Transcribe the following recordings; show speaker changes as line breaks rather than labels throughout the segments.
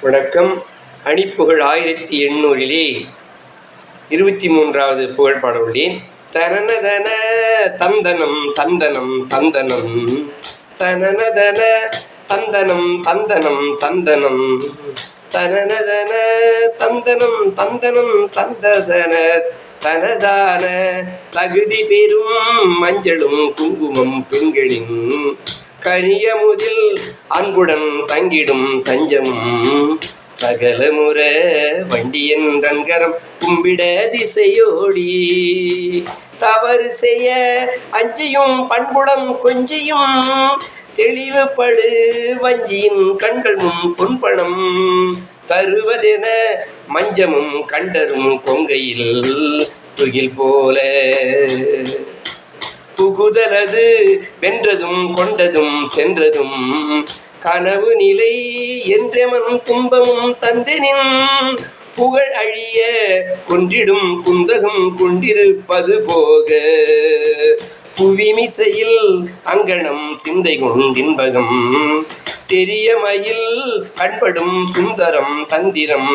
வணக்கம். அணிப்புகழ் ஆயிரத்தி எண்ணூறிலே இருபத்தி மூன்றாவது புகழ் பாடவுள்ளேன். தனனதன தந்தனம் தந்தனம் தந்தனம். தனனதன தந்தனம் தந்தனம் தந்தனம். தனனதன தந்தனம் தந்தனம் தந்ததன. தனதான தகுதி பெறும் மஞ்சளும் குங்குமம் பெண்களின் கனியமுதில் அன்புடன் தங்கிடும் தஞ்சம். சகல முற வண்டியன் ரன்கரம் கும்பிட திசையோடி. தவறு செய்ய அஞ்சியும் பண்புடம் கொஞ்சியும். தெளிவுபடு வஞ்சியின் கண்கள் முன் பொன்பணம். தருவதென மஞ்சமும் கண்டரும் கொங்கையில் துகில் போல. முதலது வென்றதும் கொண்டதும் சென்றதும் கனவு நிலை என்றெமன் துன்பமும் தந்தனின் புகழ் அழிய கொன்றிடும் குந்தகம் கொண்டிருப்பது போக புவிமிசையில் அங்கனம் சிந்தை கொண்டின்பகம் தெரியமயில் கண்படும் சுந்தரம் தந்திரம்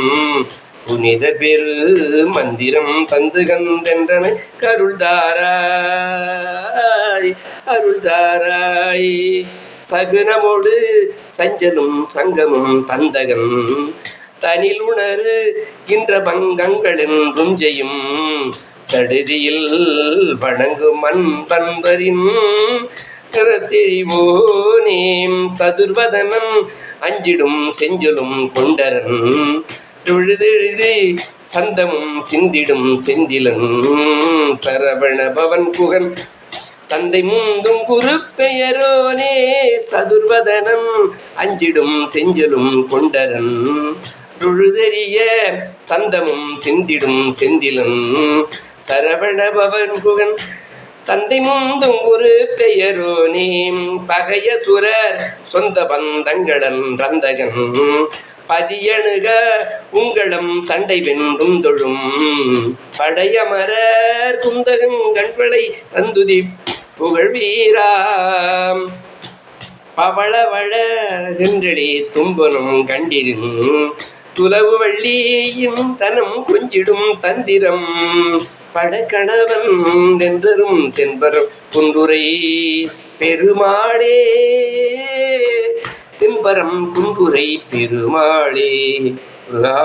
புனித பெரு மந்திரம் தந்து கந்தென்றன. கருள்தாராய் அருள்தாராய். சகுனமோடு சஞ்சலும் சங்கமும் தந்தகன். தனில் உணரு இன்ற பங்கங்களின் செய்யும் சடுதியில் வணங்கும் அன்பன்பரின் தெரிவோனேம் சதுர்வதனம் அஞ்சிடும் செஞ்சலும் கொண்டரன். தொழுதெழுதி சந்தமும் சிந்திடும் செந்திலன். சரவண பவன் குகன் தந்தை முந்தும் குரு பெயரோனே சதுர்வதனம் அஞ்சிடும் செஞ்சலும் கொண்டரன். தொழுதெறிய சந்தமும் சிந்திடும் செந்திலன். சரவண பவன் குகன் தந்தை முந்தும் ஒரு பெயரோனே பகைய சுரர் சொந்த பந்தங்களன் ரந்தகன். பதியணுக உங்களம் சண்டை வென்றும் தொழும். படையமரர் குந்தகன் கண்களை தந்துதி புகழ் வீராம் பவளவள என்றடி தும்பனும் கண்டிரும் துலவு வள்ளியும் தனம் கொஞ்சிடும் தந்திரம். படக்கணவன் என்றரும் தென்பரும் குன்றுரை பெருமாளே. பரம் கும்புரை பெருமாளே. முருகா